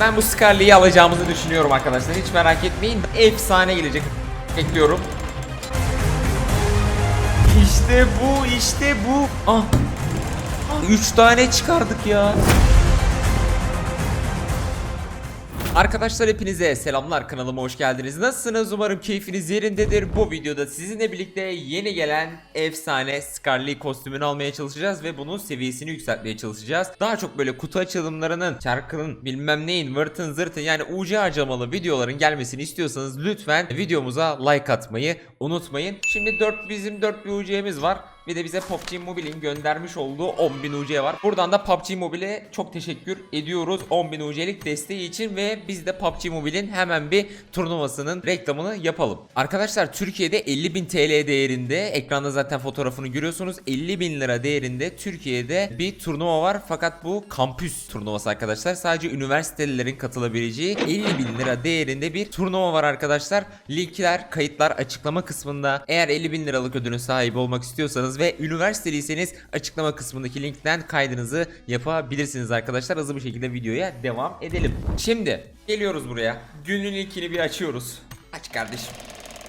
Ben bu Scarlet'i alacağımızı düşünüyorum arkadaşlar. Hiç merak etmeyin. Efsane gelecek. Bekliyorum. İşte bu, işte bu. Ah. 3 tane çıkardık ya. Arkadaşlar hepinize selamlar kanalıma hoş geldiniz. Nasılsınız? Umarım keyfiniz yerindedir. Bu videoda sizinle birlikte yeni gelen efsane Scarlet kostümünü almaya çalışacağız ve bunun seviyesini yükseltmeye çalışacağız. Daha çok böyle kutu açılımlarının, çarkının, bilmem neyin, vırtın zırtın yani UC harcamalı videoların gelmesini istiyorsanız lütfen videomuza like atmayı unutmayın. Şimdi 4 bizim 4 bir UC'miz var. Bir de bize PUBG Mobile'in göndermiş olduğu 10.000 UC var. Buradan da PUBG Mobile'e çok teşekkür ediyoruz 10.000 UC'lik desteği için ve biz de PUBG Mobile'in hemen bir turnuvasının reklamını yapalım. Arkadaşlar Türkiye'de 50.000 TL değerinde ekranda zaten fotoğrafını görüyorsunuz 50.000 lira değerinde Türkiye'de bir turnuva var fakat bu kampüs turnuvası arkadaşlar. Sadece üniversitelilerin katılabileceği 50.000 lira değerinde bir turnuva var arkadaşlar. Linkler, kayıtlar açıklama kısmında. Eğer 50.000 liralık ödülün sahibi olmak istiyorsanız ve üniversiteliyseniz açıklama kısmındaki linkten kaydınızı yapabilirsiniz arkadaşlar. Hızlı bir şekilde videoya devam edelim. Şimdi geliyoruz buraya. Günün ilkini bir açıyoruz. Aç kardeşim.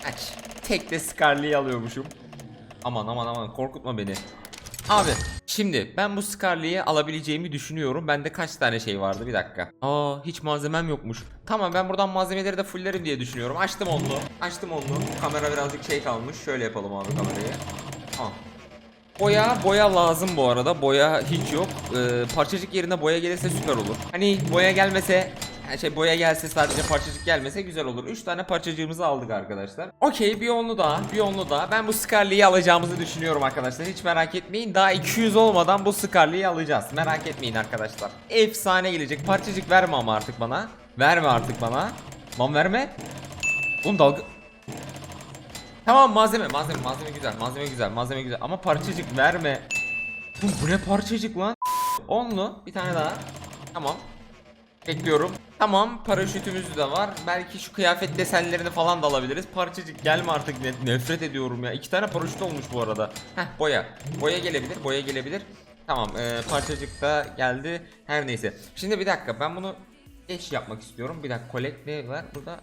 Aç. Tek de Scarlet'i alıyormuşum. Aman aman aman korkutma beni. Abi şimdi ben bu Scarlet'i alabileceğimi düşünüyorum. Bende kaç tane şey vardı bir dakika. Aa hiç malzemem yokmuş. Tamam ben buradan malzemeleri de fulllerim diye düşünüyorum. Açtım onu. Açtım onu. Kamera birazcık şey kalmış. Şöyle yapalım abi kamerayı. Aa. Boya boya lazım bu arada. Boya hiç yok. Ee, parçacık yerine boya gelirse süper olur. Hani boya gelmese şey boya gelse sadece parçacık gelmese güzel olur. 3 tane parçacığımızı aldık arkadaşlar. Okey bir onlu daha bir onlu daha. Ben bu Scarlet'i alacağımızı düşünüyorum arkadaşlar. Hiç merak etmeyin. Daha 200 olmadan bu Scarlet'i alacağız. Merak etmeyin arkadaşlar. Efsane gelecek. Parçacık verme ama artık bana. Verme artık bana. Lan verme. Oğlum dalga... Tamam malzeme malzeme malzeme güzel malzeme güzel malzeme güzel ama parçacık verme. Oğlum bu ne parçacık lan? Onlu bir tane daha. Tamam. Bekliyorum. Tamam paraşütümüz de var. Belki şu kıyafet desenlerini falan da alabiliriz. Parçacık gelme artık ne- nefret ediyorum ya. İki tane paraşüt olmuş bu arada. Heh boya. Boya gelebilir boya gelebilir. Tamam ee, parçacık da geldi. Her neyse. Şimdi bir dakika ben bunu geç yapmak istiyorum. Bir dakika collect ne var burada?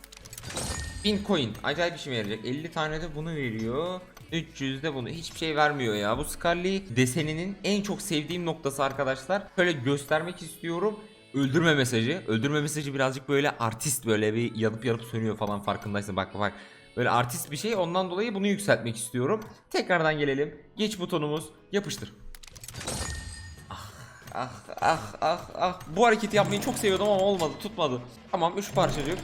1000 coin. Acayip işime yarayacak. 50 tane de bunu veriyor. 300 de bunu. Hiçbir şey vermiyor ya. Bu Scarlet deseninin en çok sevdiğim noktası arkadaşlar. Şöyle göstermek istiyorum. Öldürme mesajı. Öldürme mesajı birazcık böyle artist böyle bir yanıp yanıp sönüyor falan farkındaysın. Bak bak bak. Böyle artist bir şey. Ondan dolayı bunu yükseltmek istiyorum. Tekrardan gelelim. Geç butonumuz. Yapıştır. Ah ah ah ah ah. Bu hareketi yapmayı çok seviyordum ama olmadı. Tutmadı. Tamam 3 parçacık.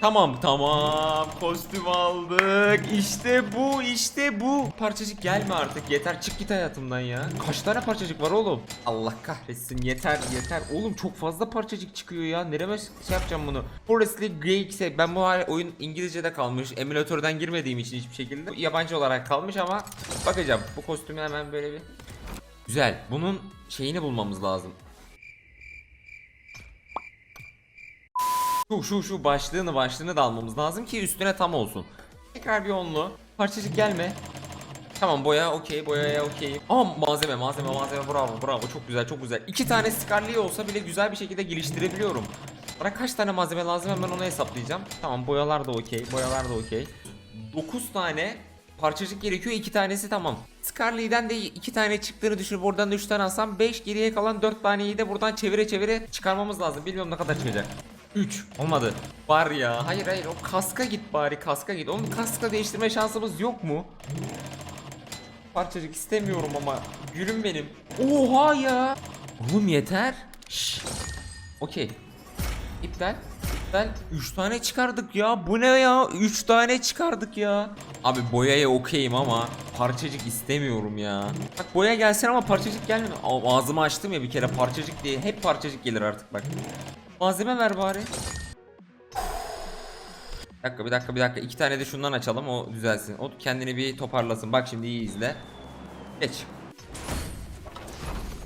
Tamam tamam. Kostüm aldık. İşte bu işte bu. Parçacık gelme artık yeter. Çık git hayatımdan ya. Kaç tane parçacık var oğlum? Allah kahretsin yeter yeter. Oğlum çok fazla parçacık çıkıyor ya. Nereme şey yapacağım bunu? Forest League GX'e ben bu oyun İngilizce'de kalmış. Emülatörden girmediğim için hiçbir şekilde. Yabancı olarak kalmış ama Bakacağım. Bu kostümü hemen böyle bir Güzel. Bunun şeyini bulmamız lazım Şu şu şu başlığını başlığını da almamız lazım ki üstüne tam olsun. Tekrar bir onlu. Parçacık gelme. Tamam boya okey boyaya okey. Aa malzeme malzeme malzeme bravo bravo çok güzel çok güzel. İki tane Scarlet olsa bile güzel bir şekilde geliştirebiliyorum. Bana kaç tane malzeme lazım hemen onu hesaplayacağım. Tamam boyalar da okey boyalar da okey. 9 tane parçacık gerekiyor iki tanesi tamam. Scarlet'den de iki tane çıktığını düşünüp oradan da 3 tane alsam 5 geriye kalan 4 taneyi de buradan çevire çevire çıkarmamız lazım. Bilmiyorum ne kadar çıkacak. 3 olmadı. Var ya. Hayır hayır o kaska git bari kaska git. Onun kaska değiştirme şansımız yok mu? Parçacık istemiyorum ama. Gülüm benim. Oha ya. Oğlum yeter. Şşş. Okey. İptal. İptal. 3 tane çıkardık ya. Bu ne ya? 3 tane çıkardık ya. Abi boyaya okeyim ama parçacık istemiyorum ya. Bak boya gelsin ama parçacık gelmiyor. Ağzımı açtım ya bir kere parçacık diye. Hep parçacık gelir artık bak. Malzeme ver bari. Bir dakika bir dakika bir dakika. İki tane de şundan açalım o düzelsin. O kendini bir toparlasın. Bak şimdi iyi izle. Geç.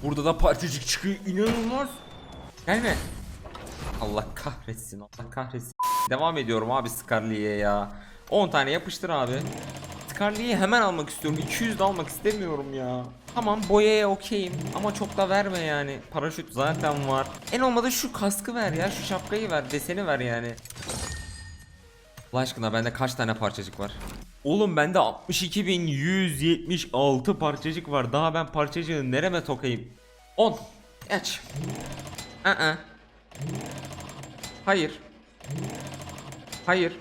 Burada da parçacık çıkıyor. İnanılmaz. Gelme. Allah kahretsin. Allah kahretsin. Devam ediyorum abi Scarlet'e ya. 10 tane yapıştır abi. Scarlet'i hemen almak istiyorum. 200 de almak istemiyorum ya. Tamam boyaya okeyim ama çok da verme yani. Paraşüt zaten var. En olmadı şu kaskı ver ya. Şu şapkayı ver. Deseni ver yani. Allah aşkına bende kaç tane parçacık var? Oğlum bende 62.176 parçacık var. Daha ben parçacığı nereme tokayım? 10. Aç. Aa. Hayır. Hayır.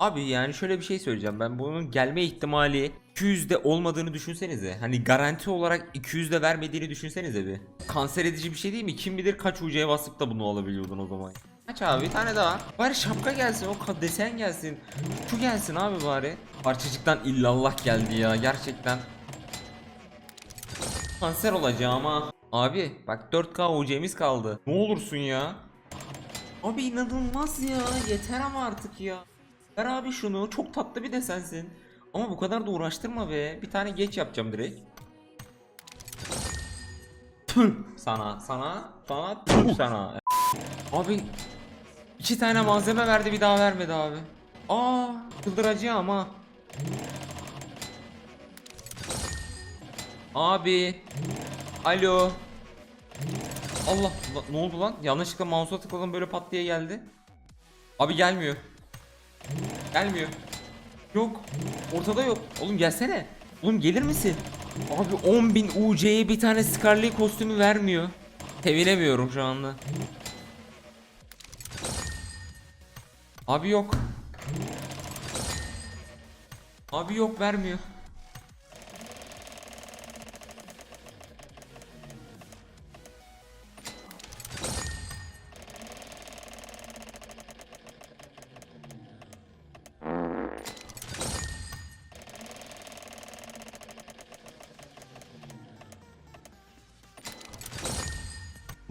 Abi yani şöyle bir şey söyleyeceğim. Ben bunun gelme ihtimali 200'de olmadığını düşünsenize. Hani garanti olarak 200'de vermediğini düşünsenize bir. Kanser edici bir şey değil mi? Kim bilir kaç ucuya basıp da bunu alabiliyordun o zaman. Aç abi bir tane daha. Bari şapka gelsin, o desen gelsin. Şu gelsin abi bari. Parçacıktan illallah geldi ya gerçekten. Kanser olacağım ha. Abi bak 4K UC'miz kaldı. Ne olursun ya. Abi inanılmaz ya. Yeter ama artık ya. Ver abi şunu. Çok tatlı bir desensin. Ama bu kadar da uğraştırma be. Bir tane geç yapacağım direkt. Sana, sana, sana, sana. Abi iki tane malzeme verdi bir daha vermedi abi. Aa, çıldıracağım ama. Abi. Alo. Allah la- ne oldu lan? Yanlışlıkla mouse'a tıkladım böyle pat diye geldi. Abi gelmiyor. Gelmiyor. Yok. Ortada yok. Oğlum gelsene. Oğlum gelir misin? Abi 10.000 UC'ye bir tane Scarlet kostümü vermiyor. Sevinemiyorum şu anda. Abi yok. Abi yok vermiyor.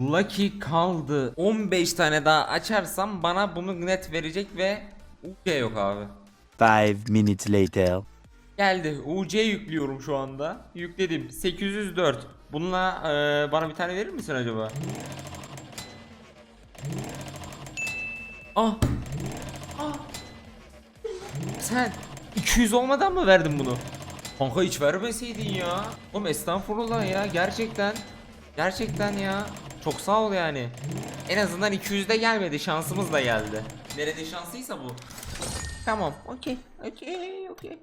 Lucky kaldı. 15 tane daha açarsam bana bunu net verecek ve UC yok abi. Five minutes later. Geldi. UC yüklüyorum şu anda. Yükledim. 804. Bununla eee, bana bir tane verir misin acaba? Ah. Ah. Sen 200 olmadan mı verdin bunu? Kanka hiç vermeseydin ya. Oğlum estağfurullah ya gerçekten. Gerçekten ya. Çok sağ ol yani. En azından 200 de gelmedi. Şansımız da geldi. Nerede şansıysa bu. Tamam. Okey. Okey. Okey.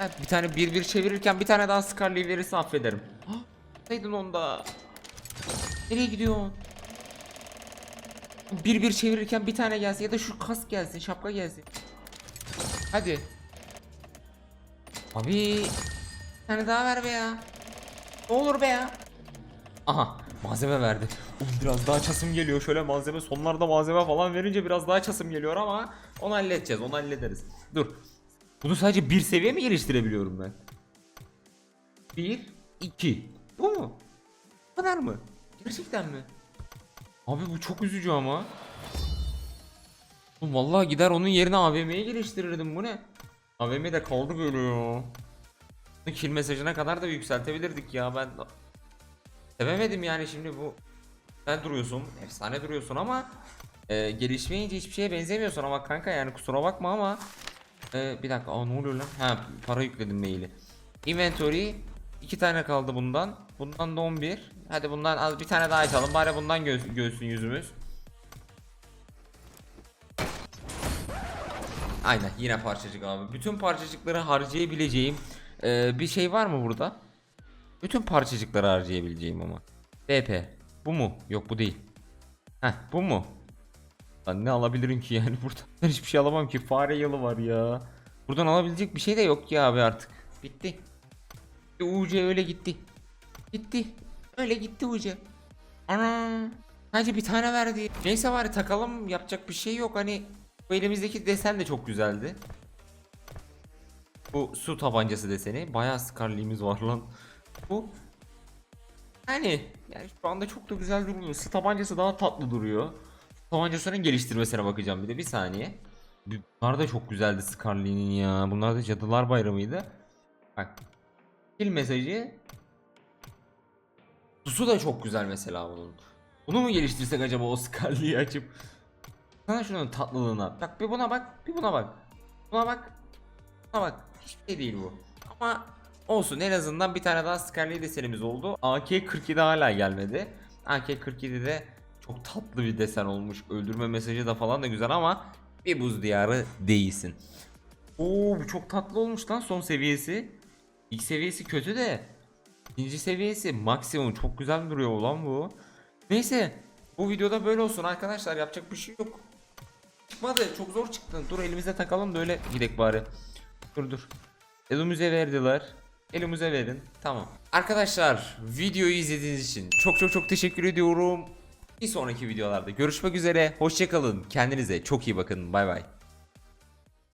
Evet, bir tane bir bir çevirirken bir tane daha Scarlet verirse affederim. Saydın onda. Nereye gidiyorsun? Bir bir çevirirken bir tane gelsin ya da şu kask gelsin, şapka gelsin. Hadi. Abi bir tane daha ver be ya. Ne olur be ya. Aha malzeme verdi. Biraz daha çasım geliyor. Şöyle malzeme sonlarda malzeme falan verince biraz daha çasım geliyor ama onu halledeceğiz. Onu hallederiz. Dur. Bunu sadece bir seviye mi geliştirebiliyorum ben? Bir, iki. Bu mu? Bu kadar mı? Gerçekten mi? Abi bu çok üzücü ama. Oğlum Vallahi gider onun yerine AVM'yi geliştirirdim bu ne? AVM de kaldı böyle ya. Kill mesajına kadar da yükseltebilirdik ya ben Sevemedim yani şimdi bu Sen duruyorsun efsane duruyorsun ama e, Gelişmeyince hiçbir şeye benzemiyorsun ama kanka yani kusura bakma ama e, Bir dakika aa, ne oluyor lan? Ha para yükledim maili. Inventory iki tane kaldı bundan. Bundan da 11 Hadi bundan az bir tane daha açalım. Bari bundan göz, göğsün yüzümüz. Aynen yine parçacık abi. Bütün parçacıkları harcayabileceğim e, bir şey var mı burada? Bütün parçacıkları harcayabileceğim ama. BP. Bu mu? Yok bu değil. Heh bu mu? Lan ne alabilirim ki yani burada? Ben hiçbir şey alamam ki. Fare yalı var ya. Buradan alabilecek bir şey de yok ya abi artık. Bitti. UC öyle gitti. Gitti. Öyle gitti UC. Ana. Sadece bir tane verdi. Neyse bari takalım yapacak bir şey yok hani. Bu elimizdeki desen de çok güzeldi. Bu su tabancası deseni. Bayağı skarliğimiz var lan. Bu yani yani şu anda çok da güzel durmuyor. Su tabancası daha tatlı duruyor. Su tabancasının geliştirmesine bakacağım bir de bir saniye. Bunlar da çok güzeldi Scarlet'in ya. Bunlar da Cadılar Bayramı'ydı. Bak. Kill mesajı. Susu da çok güzel mesela bunun. Bunu mu geliştirsek acaba o Scarlet'i açıp? Sana şunun tatlılığına. Bak bir buna bak, bir buna bak. Buna bak. Ama bak hiçbir şey değil bu. Ama olsun en azından bir tane daha Scarlet desenimiz oldu. AK-47 hala gelmedi. AK-47'de çok tatlı bir desen olmuş. Öldürme mesajı da falan da güzel ama bir buz diyarı değilsin. Oo bu çok tatlı olmuş lan son seviyesi. İlk seviyesi kötü de ikinci seviyesi maksimum çok güzel duruyor ulan bu. Neyse bu videoda böyle olsun arkadaşlar yapacak bir şey yok. Çıkmadı çok zor çıktı. Dur elimize takalım da öyle gidek bari. Dur dur. Elimize verdiler. Elimize verin. Tamam. Arkadaşlar videoyu izlediğiniz için çok çok çok teşekkür ediyorum. Bir sonraki videolarda görüşmek üzere. Hoşçakalın. Kendinize çok iyi bakın. Bay bay.